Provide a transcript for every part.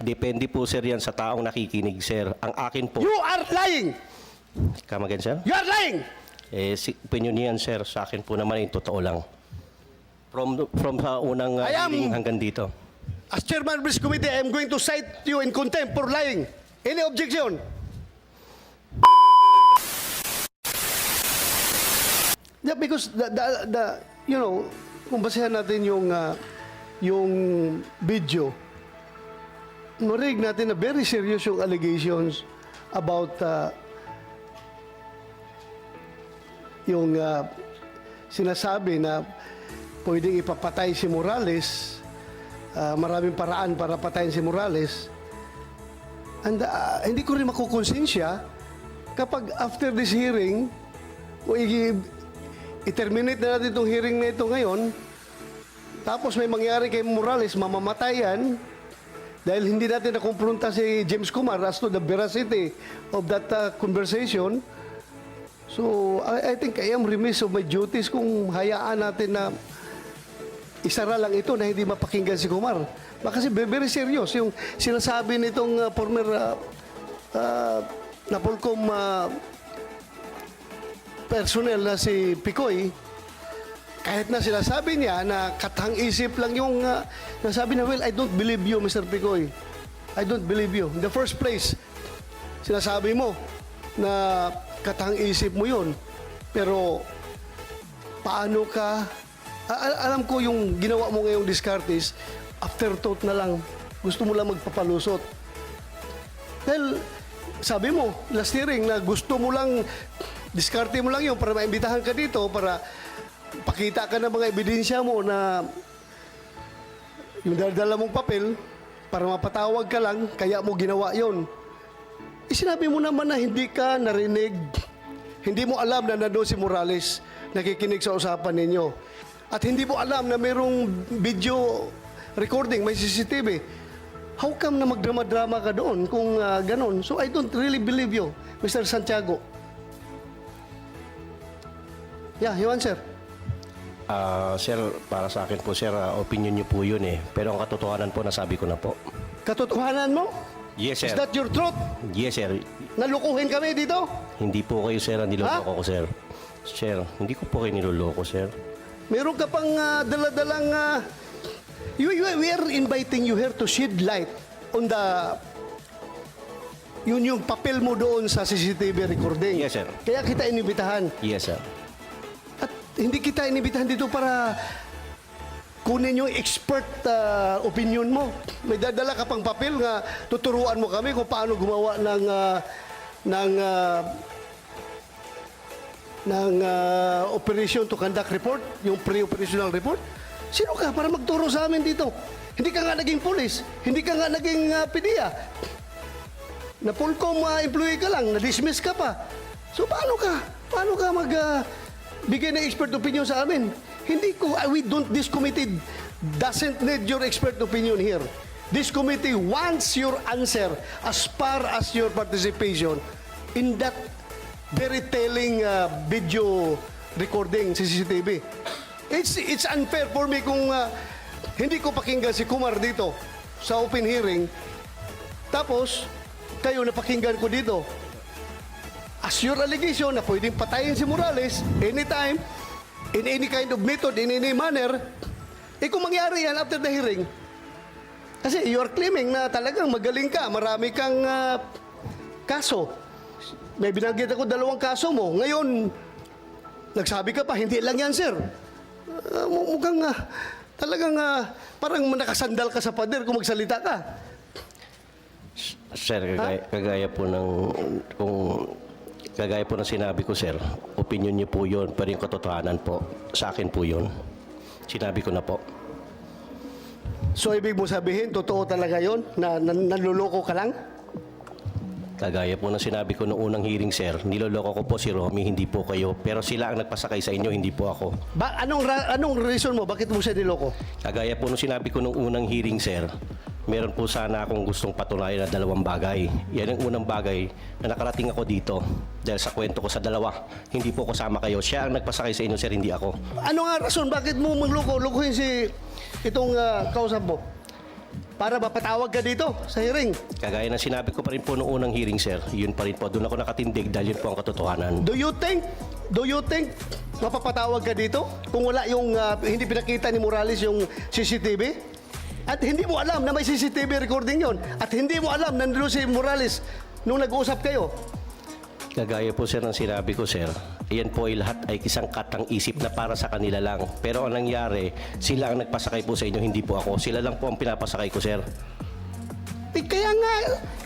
Depende po, sir, yan sa taong nakikinig, sir. Ang akin po, You are lying! come again, sir? You are lying! Eh, si, opinion niyan, sir. Sa akin po naman, yung totoo lang. From, from sa unang uh, I am- hearing hanggang dito. As chairman of this committee, I am going to cite you in contempt for lying. Any objection? Yeah, because the, the, the you know, kung basehan natin yung uh, yung video, marinig natin na very serious yung allegations about uh, yung uh, sinasabi na pwedeng ipapatay si Morales, uh, maraming paraan para patayin si Morales. And uh, hindi ko rin makukonsensya kapag after this hearing, o i-terminate na natin itong hearing na ito ngayon, tapos may mangyari kay Morales, mamamatay yan, dahil hindi natin nakumpronta si James Kumar as to the veracity of that uh, conversation, So, I, I think I am remiss of my duties kung hayaan natin na isara lang ito na hindi mapakinggan si Kumar. Kasi very serious yung sinasabi nitong uh, former uh, uh, Napolcom uh, personnel na si Picoy, kahit na sinasabi niya na katang isip lang yung uh, nasabi na, well, I don't believe you, Mr. Picoy. I don't believe you. In the first place, sinasabi mo na katang isip mo yun. Pero paano ka a- a- alam ko yung ginawa mo ngayong discartes afterthought na lang gusto mo lang magpapalusot dahil sabi mo last hearing na gusto mo lang diskarte mo lang yun para maimbitahan ka dito para pakita ka ng mga ebidensya mo na yung dala mong papel para mapatawag ka lang kaya mo ginawa yon Isinabi mo naman na hindi ka narinig, hindi mo alam na nandun si Morales nakikinig sa usapan ninyo. At hindi mo alam na mayroong video recording, may CCTV. How come na magdrama-drama ka doon kung ah, ganon? So I don't really believe you, Mr. Santiago. Yeah, you answer. Ah, sir, para sa akin po, sir, ah, opinion niyo po yun eh. Pero ang katotohanan po, nasabi ko na po. Katotohanan mo? Yes, Is sir. that your truth? Yes, sir. Nalukuhin kami dito? Hindi po kayo, sir, ang niloloko ko, sir. Sir, hindi ko po kayo niloloko, sir. Meron ka pang ah, daladalang... ah, you, you- we are inviting you here to shed light on the... Yun yung papel mo doon sa CCTV recording. Yes, sir. Kaya kita inibitahan. Yes, sir. Hindi kita inibitahan dito para kunin yung expert ah, opinion mo. May dadala ka pang papel nga tuturuan mo kami kung paano gumawa ng ah, ng ah, ng ah, operation to conduct report, yung pre-operational report. Sino ka para magturo sa amin dito? Hindi ka nga naging police, hindi ka nga naging uh, PDEA. Na Polcom ah, employee ka lang, na-dismiss ka pa. So paano ka? Paano ka mag ah, bigay ng expert opinion sa amin? Hindi ko, ah, we don't, this committee doesn't need your expert opinion here. This committee wants your answer as far as your participation in that very telling uh, video recording CCTV. It's, it's unfair for me kung uh, hindi ko pakinggan si Kumar dito sa open hearing tapos, kayo napakinggan ko dito. As your allegation na pwedeng patayin si Morales anytime, in any kind of method, in any manner, eh kung mangyari yan after the hearing, kasi you are claiming na talagang magaling ka, marami kang ah, kaso. May binanggit ako dalawang kaso mo. Ngayon, nagsabi ka pa, hindi lang yan, sir. Mu- mukhang ah, talagang ah, parang nakasandal ka sa pader kung magsalita ka. Sir, kagaya, kagaya po ng kung kagaya po ng sinabi ko, sir, opinion niyo po 'yon, pero yung katotohanan po sa akin po 'yon. Sinabi ko na po. So, ibig mo sabihin, totoo talaga yon na, na nanluloko ka lang? Kagaya po ng sinabi ko noong unang hearing, sir, niloloko ko po si Romy, hindi po kayo. Pero sila ang nagpasakay sa inyo, hindi po ako. Ba, anong, ra- anong reason mo? Bakit mo siya niloko? Kagaya po nung sinabi ko nung unang hearing, sir, meron po sana akong gustong patunayan na dalawang bagay. Yan ang unang bagay na nakarating ako dito. Dahil sa kwento ko sa dalawa, hindi po kasama kayo. Siya ang nagpasakay sa inyo, sir, hindi ako. Ano nga rason? Bakit mo mangloko? Lukuhin si itong ah, kausap mo? para mapatawag ka dito sa hearing. Kagaya ng sinabi ko pa rin po noong unang hearing, sir, yun pa rin po. Doon ako nakatindig dahil yun po ang katotohanan. Do you think, do you think mapapatawag ka dito kung wala yung ah, hindi pinakita ni Morales yung CCTV? At hindi mo alam na may CCTV recording yon At hindi mo alam na nandun si Morales nung nag-uusap kayo. Kagaya po sir ng sinabi ko sir, iyan po ay lahat ay isang katang isip na para sa kanila lang. Pero ang nangyari, sila ang nagpasakay po sa inyo, hindi po ako. Sila lang po ang pinapasakay ko sir. Eh, kaya nga,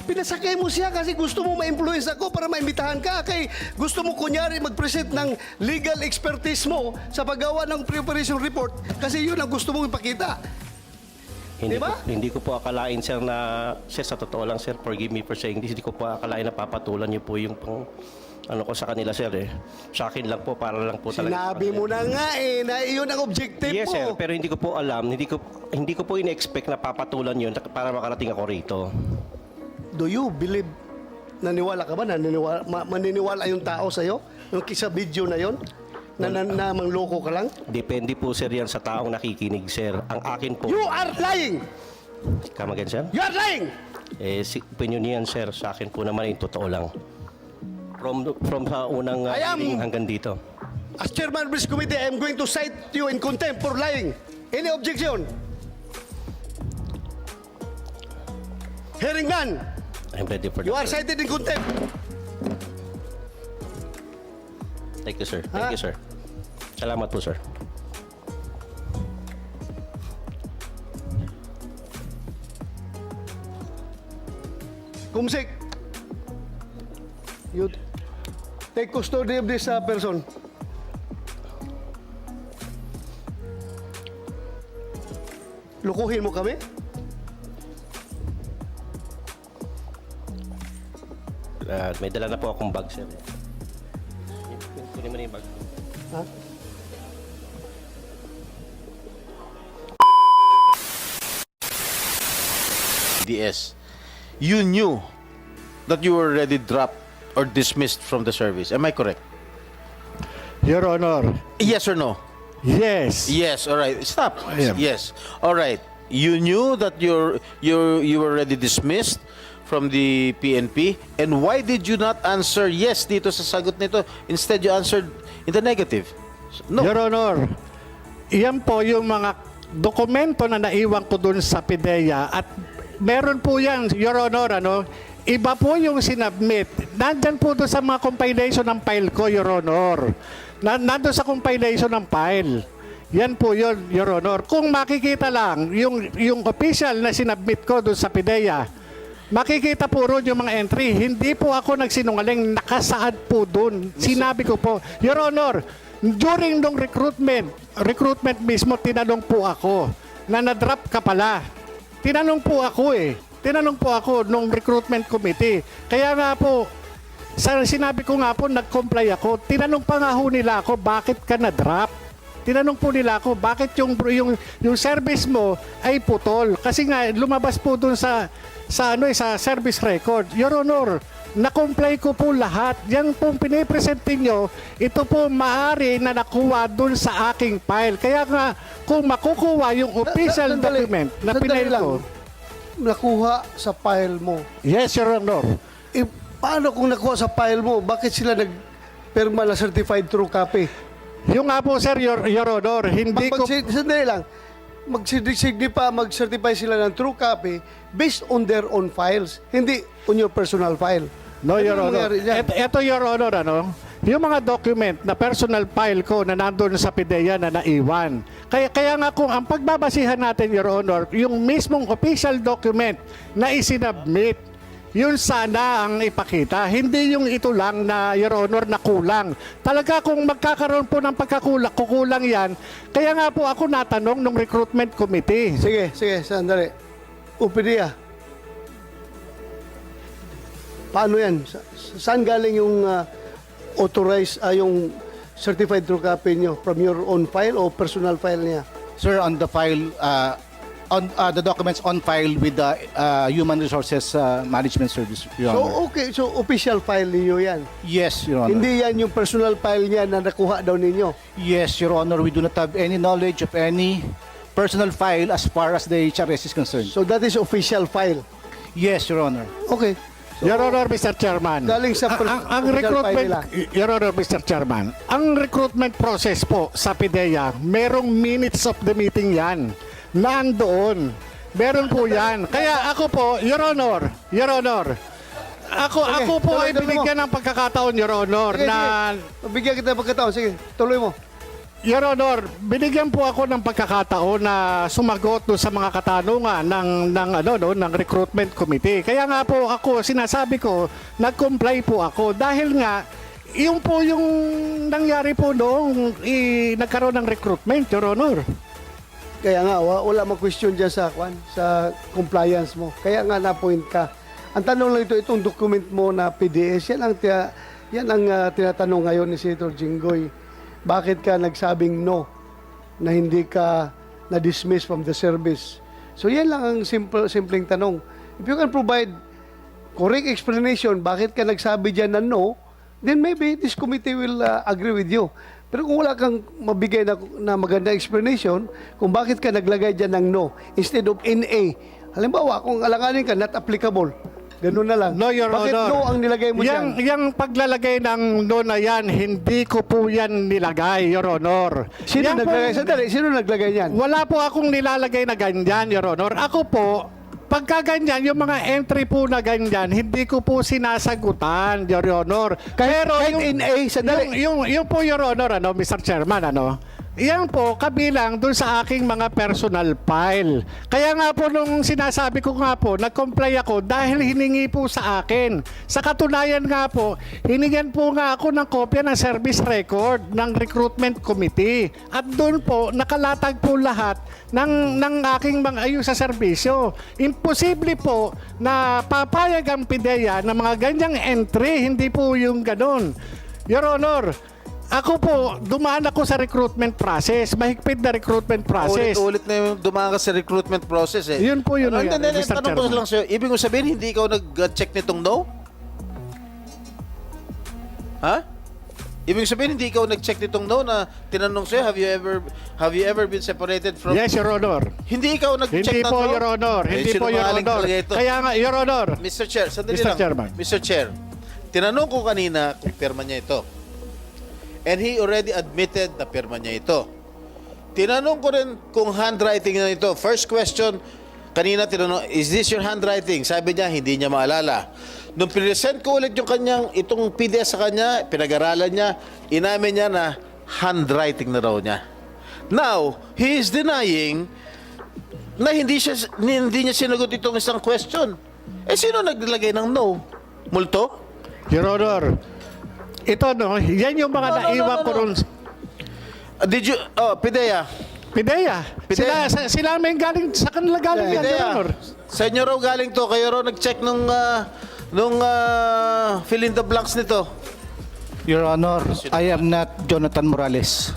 pinasakay mo siya kasi gusto mo ma-influence ako para maimbitahan ka. Kay gusto mo kunyari mag-present ng legal expertise mo sa paggawa ng preparation report kasi yun ang gusto mong ipakita. Hindi, Diba? ko, hindi ko po akalain sir na, sir sa totoo lang sir, forgive me for saying this, hindi ko po akalain na papatulan niyo po yung pang, ano ko sa kanila sir eh. Sa akin lang po, para lang po talaga. Sinabi mo na nga eh, na iyon ang objective Yes mo. sir, pero hindi ko po alam, hindi ko hindi ko po in-expect na papatulan yun para makarating ako rito. Do you believe, naniwala ka ba, naniniwala, ma- maniniwala yung tao sa'yo? Yung kisa video na yon na, na, na mangloko ka lang? Depende po sir yan sa taong nakikinig sir. Ang akin po, You are lying! come again sir? You are lying! Eh, si opinion niyan sir, sa akin po naman yung totoo lang. From from sa unang uh, I am- hanggang dito. As chairman of this committee, I am going to cite you in contempt for lying. Any objection? Hearing none. I'm ready for You are that. sir. cited in contempt. Thank you sir. Thank Ha? you sir. Salamat po sir. Kumsik. You take custody of this uh, person. Lukuhin mo kami? Uh, may dala na po akong bag sir. Kunin mo na yung bag. Ha? DS, you knew that you were already dropped or dismissed from the service. Am I correct? Your Honor, Yes or no? yes. Yes. All right. Stop. Yes. All right. You knew that you're you you were already dismissed from the PNP, and why did you not answer yes dito sa sagot nito? Instead, you answered in the negative. No. Your Honor, iyan po yung mga dokumento na naiwan ko dun sa PIDEA at meron po yan, Your Honor, ano, iba po yung sinubmit. Nandyan po doon sa mga compilation ng file ko, Your Honor. Na, nandun sa compilation ng file. Yan po yun, Your Honor. Kung makikita lang, yung, yung official na sinubmit ko doon sa PIDEA, makikita po roon yung mga entry. Hindi po ako nagsinungaling, nakasaad po doon. Sinabi ko po, Your Honor, during nung recruitment, recruitment mismo, tinanong po ako na na-drop ka pala. Tinanong po ako eh. Tinanong po ako nung recruitment committee. Kaya nga po, sinabi ko nga po, nag-comply ako. Tinanong pa nga ho nila ako, bakit ka na-drop? Tinanong po nila ako, bakit yung, yung, yung service mo ay putol? Kasi nga, lumabas po dun sa, sa, ano, eh, sa service record. Your Honor, na-comply ko po lahat. Yan pong pinipresent nyo, ito po maaari na nakuha dun sa aking file. Kaya nga, kung makukuha yung official Sandali, document na sandali pinail lang. ko, Nakuha sa file mo. yes, Your Honor. Eh, paano kung nakuha sa file mo, bakit sila nag-perma na certified true copy? Yung nga po, sir, Your, Your Honor, hindi ko... sandali lang. Magsigni pa, mag-certify sila ng true copy based on their own files, hindi on your personal file. No, Ano Your Honor. Et, eto, Your Honor, ano, yung mga document na personal file ko na nandun sa PIDEA na naiwan. Kaya, kaya nga kung ang pagbabasihan natin, Your Honor, yung mismong official document na isinabmit, yun sana ang ipakita. Hindi yung ito lang na, Your Honor, na kulang. Talaga kung magkakaroon po ng pagkakulang, kukulang yan. Kaya nga po ako natanong nung recruitment committee. Sige, sige, sandali. Upidia. Paano yan? Sa- saan galing yung uh, authorized, ah, yung certified true copy nyo? From your own file o personal file niya? Sir, on the file, uh, on uh, the documents on file with the uh, Human Resources uh, Management Service, Your So, Honor. okay. So, official file ninyo yan. Yes, Your Honor. Hindi yan yung personal file niya na nakuha daw ninyo. Yes, Your Honor. We do not have any knowledge of any personal file as far as the HRS is concerned. So that is official file. Yes, Your Honor. Okay. Your Honor, Mr. Chairman. Galing sa ang, per- ang, recruitment, file Your Honor, Mr. Chairman, ang recruitment process po sa PIDEA, merong minutes of the meeting yan. Nandoon. Meron po yan. Kaya ako po, Your Honor, Your Honor, ako Okay, ako po tuloy, ay tuloy mo. binigyan ng pagkakataon, Your Honor, Sige, na sige. Bigyan kita ng pagkataon. Sige, tuloy mo. Your Honor, binigyan po ako ng pagkakataon na sumagot doon sa mga katanungan ng ng ano no, ng recruitment committee. Kaya nga po ako sinasabi ko, nag-comply po ako dahil nga yung po yung nangyari po noong i, nagkaroon ng recruitment, Your Honor. Kaya nga, wa- wala mag-question dyan sa, kwan, sa compliance mo. Kaya nga na-point ka. Ang tanong lang ito, itong document mo na PDS, yan ang, tia- yan ang ah, tinatanong ngayon ni Senator Jinggoy. Bakit ka nagsabing no na hindi ka na-dismiss from the service? So yan lang ang simple, simpleng tanong. If you can provide correct explanation, bakit ka nagsabi dyan na no, then maybe this committee will uh, agree with you. Pero kung wala kang mabigay na, na maganda explanation, kung bakit ka naglagay dyan ng no, instead of NA, halimbawa, kung alanganin ka, not applicable, ganun na lang. No, Your bakit Honor. no ang nilagay mo yang, dyan? Yang paglalagay ng no na yan, hindi ko po yan nilagay, Your Honor. Sino Yan po- naglagay? Sandali, sino naglagay yan? Wala po akong nilalagay na ganyan, Your Honor. Ako po, pagka ganyan, yung mga entry po na ganyan, hindi ko po sinasagutan, Your Honor. Kahit- kahit in A, sandali. Yung, yung, yung po, Your Honor, ano, Mr. Chairman, ano, yan po, kabilang dun sa aking mga personal file. Kaya nga po nung sinasabi ko nga po, nag-comply ako dahil hiningi po sa akin. Sa katunayan nga po, hiningan po nga ako ng kopya ng service record ng recruitment committee. At doon po, nakalatag po lahat ng, ng aking mga ayos sa serbisyo. Imposible po na papayag ang PIDEA na mga ganyang entry, hindi po yung ganun. Your Honor, ako po, dumaan ako sa recruitment process, mahigpit na recruitment process. Ulit-ulit na yung dumaan ka sa recruitment process eh. Yun po yun, Ano, yan, hindi, Mr. tanong ko lang sa'yo, ibig mo sabihin, hindi ikaw nag-check nitong no? Ha? Ibig sabihin, hindi ikaw nag-check nitong no na tinanong sa'yo, have you ever have you ever been separated from... Yes, Your Honor. Hindi ikaw nag-check Hindi ng po, no? Your Honor. Eh, Hindi po, Your sinungaling Honor. talaga ito. Kaya nga, Your Honor. Mr. Chair, sandali Mr. lang. Chairman. Mr. Chair, tinanong ko kanina kung pirma niya ito. And he already admitted na pirma niya ito. Tinanong ko rin kung handwriting na ito. First question, kanina tinanong, is this your handwriting? Sabi niya, hindi niya maalala. Nung present ko ulit yung kanyang, itong PDF sa kanya, pinag-aralan niya, inamin niya na handwriting na raw niya. Now, he is denying na hindi siya hindi niya sinagot itong isang question. Eh sino naglagay ng no? Multo? Your Honor. Ito, no, yan yung mga No, no, no, naiwan no, ko no. ron. Uh, did you oh, Pidea. Pidea. Pidea. Sila, sila may galing, sa kanila galing yan, Your Pidea. Honor. Sa inyo raw galing to, kayo raw nag-check nung ah, nung ah, fill in the blanks nito. Your Honor, I am not Jonathan Morales.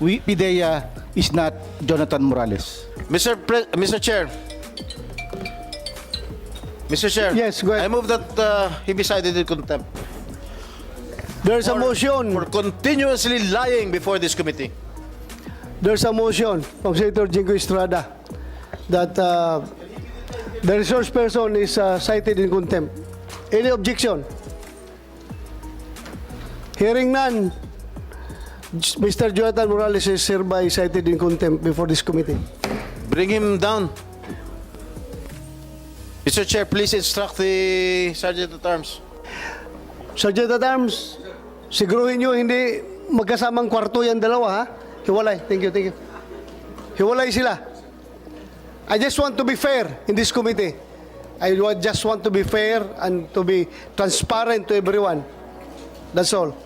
We, PIDEA is not Jonathan Morales. Mr. Pre- Mr. Chair. Mr. Chair. Yes, go ahead. I move that uh, he be cited in contempt There's a for- motion. for continuously lying before this committee. There's a motion from Senator Jingo Estrada that uh, the resource person is uh, cited in contempt. Any objection? Hearing none, Mr. Jonathan Morales is hereby cited in contempt before this committee. Bring him down. Mr. Chair, please instruct the Sergeant at Arms. Sergeant at Arms, siguruhin nyo hindi magkasamang kwarto yan dalawa, ha? Hiwalay. Thank you, thank you. Hiwalay sila. I just want to be fair in this committee. I just want to be fair and to be transparent to everyone. That's all.